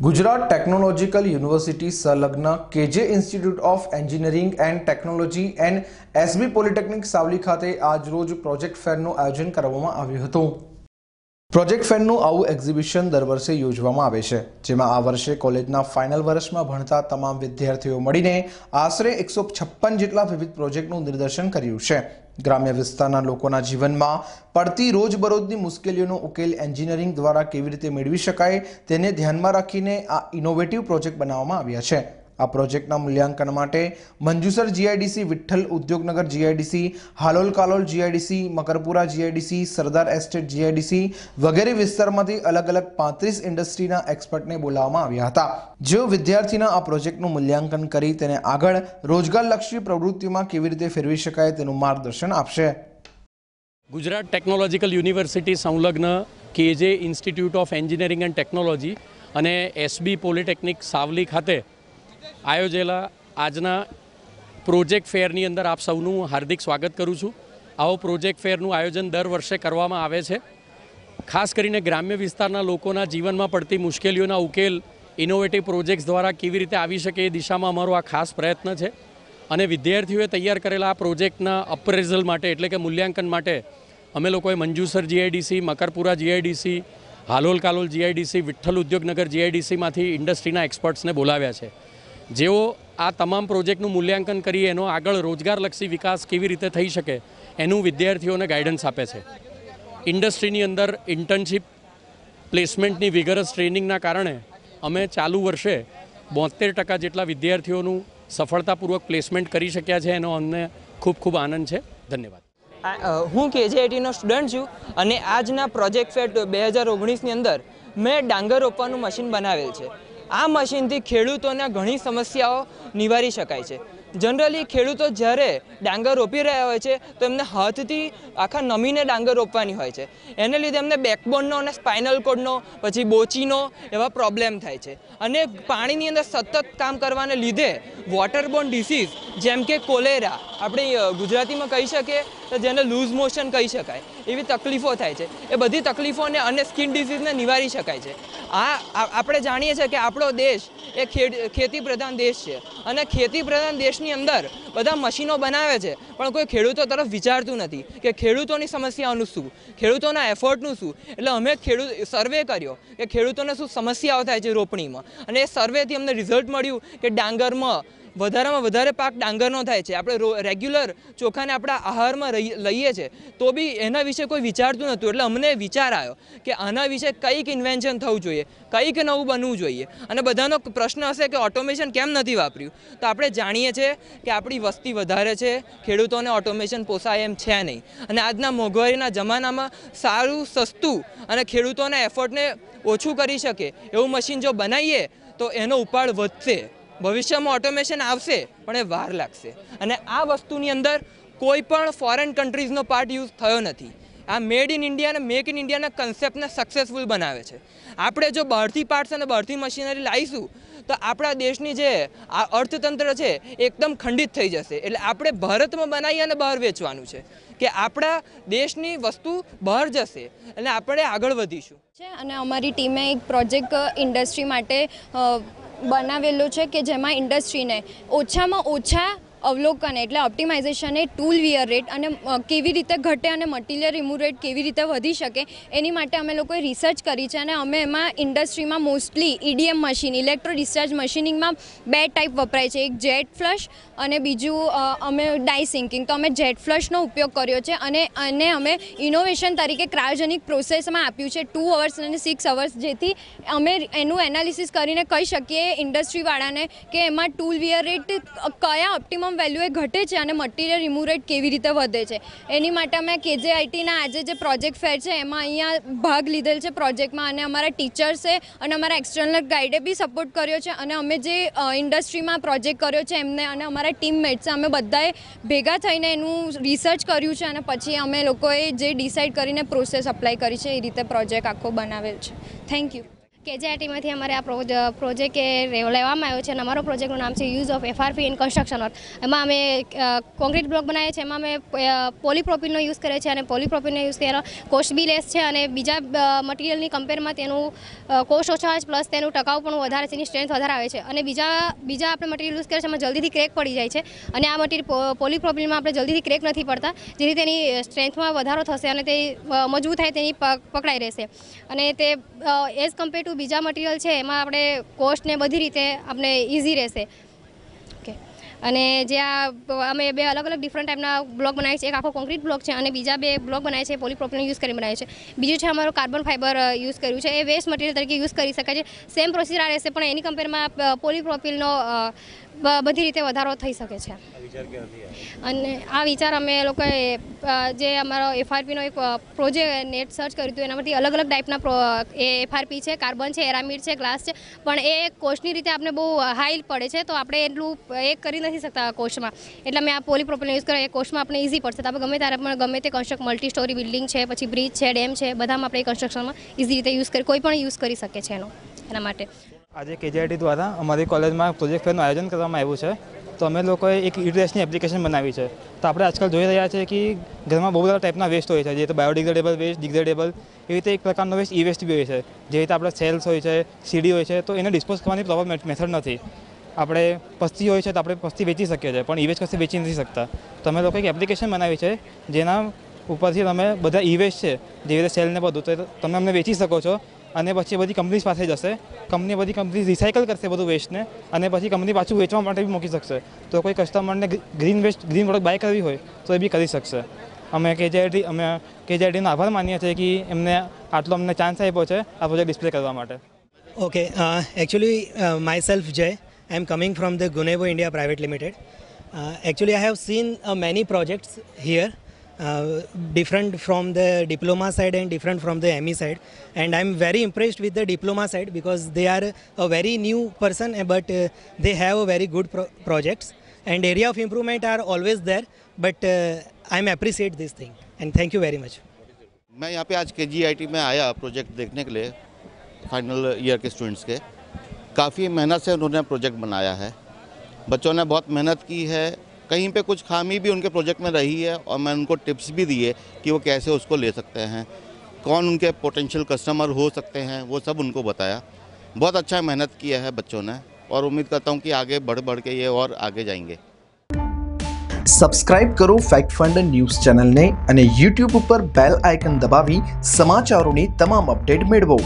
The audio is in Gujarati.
ગુજરાત ટેકનોલોજીકલ યુનિવર્સિટી સંલગ્ન KJ institute of engineering and technology and SB polytechnic Savli ખાતે આજરોજ પ્રોજેક્ટ ફેરનું આયોજન કરવામાં આવ્યું હતું. પ્રોજેક્ટ ફેરનું આવું એક્ઝિબિશન દર વર્ષે યોજવામાં આવે છે, જેમાં આ વર્ષે કોલેજના ફાઇનલ વર્ષમાં ભણતા તમામ વિદ્યાર્થીઓ મળીને આશરે એકસો છપ્પન જેટલા વિવિધ પ્રોજેક્ટનું નિદર્શન કર્યું છે. ગ્રામ્ય વિસ્તારના લોકોના જીવનમાં પડતી રોજબરોજની મુશ્કેલીઓનો ઉકેલ એન્જિનિયરિંગ દ્વારા કેવી રીતે મેળવી શકાય તેને ધ્યાનમાં રાખીને આ ઇનોવેટિવ પ્રોજેક્ટ બનાવવામાં આવ્યા છે. આ પ્રોજેક્ટના મૂલ્યાંકન માટે Manjusar GIDC, Vithal Udyognagar GIDC, Halol Kalol GIDC, Makarpura GIDC, Sardar estate GIDC વગેરે વિસ્તારમાંથી અલગ અલગ પાંત્રીસ ઇન્ડસ્ટ્રીના એક્સપર્ટને બોલાવવામાં આવ્યા હતા. જેઓ વિદ્યાર્થીના આ પ્રોજેક્ટનું મૂલ્યાંકન કરી તેને આગળ રોજગારલક્ષી પ્રવૃત્તિમાં કેવી રીતે ફેરવી શકાય તેનું માર્ગદર્શન આપશે. ગુજરાત ટેકનોલોજીકલ યુનિવર્સિટી સંલગ્ન KJ institute of engineering and technology અને એસબી પોલિટેકનિક સાવલી ખાતે આયોજેલા આજના પ્રોજેક્ટ ફેરની અંદર આપ સૌનું હાર્દિક સ્વાગત કરું છું. આવો પ્રોજેક્ટ ફેરનું આયોજન દર વર્ષે કરવામાં આવે છે. ખાસ કરીને ગ્રામ્ય વિસ્તારના લોકોના જીવનમાં પડતી મુશ્કેલીઓના ઉકેલ ઇનોવેટિવ પ્રોજેક્ટ્સ દ્વારા કેવી રીતે આવી શકે એ દિશામાં અમારો આ ખાસ પ્રયત્ન છે. અને વિદ્યાર્થીઓએ તૈયાર કરેલા આ પ્રોજેક્ટના અપ્રેઝલ માટે એટલે કે મૂલ્યાંકન માટે અમે લોકોએ Manjusar GIDC Makarpura GIDC Halol Kalol GIDC Vithal Udyognagar જીઆઈડીસીમાંથી ઇન્ડસ્ટ્રીના એક્સપર્ટ્સને બોલાવ્યા છે. જેઓ આ તમામ પ્રોજેક્ટનું મૂલ્યાંકન કરી એનો આગળ રોજગારલક્ષી વિકાસ કેવી રીતે થઈ શકે, એનું વિદ્યાર્થીઓને ગાઈડન્સ આપે છે. ઇન્ડસ્ટ્રીની અંદર ઇન્ટર્નશીપ પ્લેસમેન્ટની વિગરસ ટ્રેનિંગના કારણે અમે ચાલુ વર્ષે બોતેર ટકા જેટલા વિદ્યાર્થીઓનું સફળતાપૂર્વક પ્લેસમેન્ટ કરી શક્યા છે, એનો અમને ખૂબ ખૂબ આનંદ છે. ધન્યવાદ. હું કેજેઆઈટીનો સ્ટુડન્ટ છું અને આજના પ્રોજેક્ટ ફેટ બે હજાર ઓગણીસની અંદર મેં ડાંગર રોપવાનું મશીન બનાવેલ છે. આ મશીનથી ખેડૂતોને ઘણી સમસ્યાઓ નિવારી શકાય છે. જનરલી ખેડૂતો જ્યારે ડાંગર રોપી રહ્યા હોય છે, તો એમને હાથથી આખા નમીને ડાંગર રોપવાની હોય છે. એને લીધે એમને બેકબોનનો અને સ્પાઇનલ કોડનો પછી બોચીનો એવા પ્રોબ્લેમ થાય છે. અને પાણીની અંદર સતત કામ કરવાને લીધે વોટરબોર્ન ડિસીઝ જેમ કે કોલેરા, આપણે ગુજરાતીમાં કહી શકીએ તો જેને લૂઝ મોશન કહી શકાય, એવી તકલીફો થાય છે. એ બધી તકલીફોને અને સ્કિન ડિસીઝને નિવારી શકાય છે. આ આપણે જાણીએ છીએ કે આપણો દેશ એ ખેતી પ્રધાન દેશ છે. અને ખેતી પ્રધાન દેશની અંદર બધા મશીનો બનાવે છે, પણ કોઈ ખેડૂતો તરફ વિચારતું નથી કે ખેડૂતોની સમસ્યાઓનું શું, ખેડૂતોના એફર્ટનું શું. એટલે અમે ખેડૂત, સર્વે કર્યો કે ખેડૂતોને શું સમસ્યાઓ થાય છે રોપણીમાં. અને એ સર્વેથી અમને રિઝલ્ટ મળ્યું કે ડાંગરમાં વધારેમાં વધારે પાક ડાંગરનો થાય છે. આપણે રેગ્યુલર ચોખાને આપણા આહારમાં લઈએ છીએ તો બી એના વિશે કોઈ વિચારતું નહોતું. એટલે અમને વિચાર આવ્યો કે આના વિશે કંઈક ઇન્વેન્શન થવું જોઈએ, કંઈક નવું બનવું જોઈએ. અને બધાનો પ્રશ્ન હશે કે ઓટોમેશન કેમ નથી વાપર્યું? તો આપણે જાણીએ છીએ કે આપણી વસ્તી વધારે છે, ખેડૂતોને ઓટોમેશન પોસાય એમ છે નહીં. અને આજના મોંઘવારીના જમાનામાં સારું, સસ્તું અને ખેડૂતોના એફર્ટને ઓછું કરી શકે એવું મશીન જો બનાવીએ, તો એનો ઉપાડ વધશે. ભવિષ્યમાં ઓટોમેશન આવશે, પણ એ વાર લાગશે. અને આ વસ્તુની અંદર કોઈ પણ ફોરેન કન્ટ્રીઝનો પાર્ટ યુઝ થયો નથી. આ મેડ ઇન ઇન્ડિયા અને મેક ઇન ઇન્ડિયાના કન્સેપ્ટને સક્સેસફુલ બનાવે છે. આપણે જો બહારથી પાર્ટ્સ અને બહારથી મશીનરી લાવીશું તો આપણા દેશની જે આ અર્થતંત્ર છે એકદમ ખંડિત થઈ જશે. એટલે આપણે ભારતમાં બનાવી અને બહાર વેચવાનું છે. કે આપણા દેશની વસ્તુ બહાર જશે, એટલે આપણે આગળ વધીશું. અને અમારી ટીમે એક પ્રોજેક્ટ ઇન્ડસ્ટ્રી માટે બનાવેલો છે કે જેમાં ઇન્ડસ્ટ્રીને ઓછામાં ઓછા અવલોકન એટલે ઓપ્ટિમાઇઝેશન એ ટૂલ વિયર રેટ અને કેવી રીતે ઘટે અને મટીરિયલ રિમૂવ રેટ કેવી રીતે વધી શકે, એની માટે અમે લોકોએ રિસર્ચ કરી છે અને અમે એમાં ઇન્ડસ્ટ્રીમાં mostly EDM machine electro discharge મશીનિંગમાં બે ટાઈપ વપરાય છે, એક જેટ ફ્લશ અને બીજું અમે ડાઈ સિંકિંગ તો અમે જેટ ફ્લશનો ઉપયોગ કર્યો છે અને અને અમે ઇનોવેશન તરીકે ક્રાયોજેનિક પ્રોસેસમાં આપ્યું છે ટુ અવર્સ અને સિક્સ અવર્સ જેથી અમે એનું એનાલિસિસ કરીને કહી શકીએ ઇન્ડસ્ટ્રીવાળાને કે એમાં ટૂલ વિયર રેટ કયા ઓપ્ટિમમ વેલ્યુએ ઘટે છે અને મટીરિયલ રિમૂવ રેટ કેવી રીતે વધે છે. એની માટે અમે કેજેઆઈટીના આજે જે પ્રોજેક્ટ ફેર છે, એમાં અહીંયા ભાગ લીધેલ છે પ્રોજેક્ટમાં અને અમારા ટીચર્સે અને અમારા એક્સટર્નલ ગાઈડે બી સપોર્ટ કર્યો છે અને અમે જે ઇન્ડસ્ટ્રીમાં પ્રોજેક્ટ કર્યો છે એમને અને અમારા ટીમમેટ્સ અમે બધાએ ભેગા થઈને એનું રિસર્ચ કર્યું છે અને પછી અમે લોકોએ જે ડિસાઇડ કરીને પ્રોસેસ અપ્લાય કરી છે, એ રીતે પ્રોજેક્ટ આખો બનાવેલ છે. થેન્ક યુ કેજેઆઈટીમાંથી અમારે આ પ્રોજ- પ્રોજેક્ટ લેવામાં આવ્યો છે અને અમારો પ્રોજેક્ટનું નામ છે use of FRP in construction work એમાં અમે કોન્ક્રીટ બ્લોક બનાવીએ છીએ એમાં અમે અ, યુઝ કરીએ છીએ અને પોલીપ્રોપિલનો યુઝ તેનો કોસ્ટ બી લેસ છે અને બીજા મટીરિયલની કમ્પેરમાં તેનું કોસ્ટ ઓછા હોય છે પ્લસ તેનું ટકાઉ પણ વધારે છે એની સ્ટ્રેન્થ વધારે આવે છે. અને બીજા બીજા આપણે મટીરિયલ યુઝ કરીએ છીએ એમાં જલ્દીથી ક્રેક પડી જાય છે. અને આ મટીરિયલ પોલીપ્રોપિલમાં આપણે જલ્દીથી ક્રેક નથી પડતા. જેથી તેની સ્ટ્રેન્થમાં વધારો થશે અને તે મજબૂત થાય તેની પકડાઈ રહેશે. અને તે એઝ કમ્પેર ટુ બીજા મટીરિયલ છે, એમાં આપણે કોસ્ટ ને બધી રીતે આપણે ઇઝી રહેશે. ઓકે અને જે આ અમે બે અલગ અલગ ડિફરન્ટ ટાઈપના બ્લોક બનાવીએ છીએ. એક આખો કોન્ક્રીટ બ્લોક છે અને બીજા બે બ્લોક બનાવે છે પોલીપ્રોપિલન યુઝ કરીને બનાવે છે બીજું છે અમારું કાર્બન ફાઇબર યુઝ કર્યું છે. એ વેસ્ટ મટીરિયલ તરીકે યુઝ કરી શકાય છે. સેમ પ્રોસીજર આ રહેશે, પણ એની કમ્પેરમાં પોલીપ્રોપિલનો બધી રીતે વધારો થઈ શકે છે. અને આ વિચાર અમે લોકોએ જે અમારો એફઆરપીનો એક પ્રોજેક્ટ નેટ સર્ચ કર્યું હતું એના પરથી અલગ અલગ ટાઈપના એફઆરપી છે કાર્બન છે એરામિડ છે ગ્લાસ છે, પણ એ કોસ્ટની રીતે આપણે બહુ હાઈ પડે છે, તો આપણે એટલું એ કરી નથી શકતા કોસ્ટમાં એટલે અમે આ પોલીપ્રોપિલન યુઝ કરીએ એ આપણે ઇઝી પડશે. તો આપણે ગમે ત્યારે પણ ગમે તે કન્સ્ટ્રક્ટ મલ્ટી સ્ટોરી બિલ્ડિંગ છે, પછી બ્રિજ છે ડેમ છે, બધામાં આપણે કન્સ્ટ્રક્શનમાં ઇઝી રીતે યુઝ કરી, કોઈ પણ યુઝ કરી શકે છે એનો, એના માટે. આજે કેજીઆઈટી દ્વારા અમારી કોલેજમાં પ્રોજેક્ટ ફેરનું આયોજન કરવામાં આવ્યું છે. તો અમે લોકોએ એક ઈડરેસની એપ્લિકેશન બનાવી છે. તો આપણે આજકાલ જોઈ રહ્યા છીએ કે ઘરમાં બહુ બધા ટાઈપના વેસ્ટ હોય છે. જે તો બાયોડિગ્રેડેબલ વેસ્ટ, ડિગ્રેડેબલ, એવી રીતે એક પ્રકારનો વેસ્ટ ઈ વેસ્ટ બી હોય છે. જે રીતે આપણે સેલ્સ હોય છે, સીડી હોય છે, તો એને ડિસ્પોઝ કરવાની પ્રોપર મેથડ નથી. આપણે પસ્તી હોય છે તો આપણે પસ્તી વેચી શકીએ છીએ, પણ ઈ વેસ્ટ કશે વેચી નથી શકતા. તો અમે લોકો એક એપ્લિકેશન બનાવી છે, જેના ઉપરથી તમે બધા ઈ વેસ્ટ છે, જેવી રીતે સેલ ને બધું તો તમે અમને વેચી શકો છો. અને પછી બધી કંપનીઝ પાસે જશે. કંપની બધી કંપની રિસાયકલ કરશે બધું વેસ્ટને અને પછી કંપની પાછું વેચવા માટે બી મૂકી શકશે. તો કોઈ કસ્ટમરને green waste green product buy કરવી હોય તો એ બી કરી શકશે. અમે કેજીઆઈટી અમે કેજીઆઈટીનો આભાર માનીએ છીએ કે એમને આટલો અમને ચાન્સ આપ્યો છે આ પ્રોજેક્ટ ડિસ્પ્લે કરવા માટે. Okay actually my self Jay I am coming from the Gunevo India private limited actually I have seen many projects here, uh, different from the diploma side and different from the ME side. And I'm very impressed with the diploma side because they are a very new person, uh, but uh, they have a very good pro- projects. And area of improvement are always there, but uh, I'm appreciate this thing. And thank you very much. मैं यहाँ पे आज के जी आई में आया प्रोजेक्ट देखने के लिए फाइनल ईयर के स्टूडेंट्स के काफ़ी मेहनत से उन्होंने प्रोजेक्ट बनाया है बच्चों ने बहुत मेहनत की है कहीं पे कुछ खामी भी उनके प्रोजेक्ट में रही है और मैं उनको टिप्स भी दिए कि वो कैसे उसको ले सकते हैं कौन उनके पोटेंशियल कस्टमर हो सकते हैं वो सब उनको बताया बहुत अच्छा मेहनत किया है बच्चों ने और उम्मीद करता हूँ कि आगे बढ़ बढ़ के ये और आगे जाएंगे સબસ્ક્રાઇબ કરો ફેક્ટ ફંડ ન્યૂઝ ચેનલને અને યુટ્યુબ ઉપર બેલ આઇકન દબાવી સમાચારોની તમામ અપડેટ મેળવો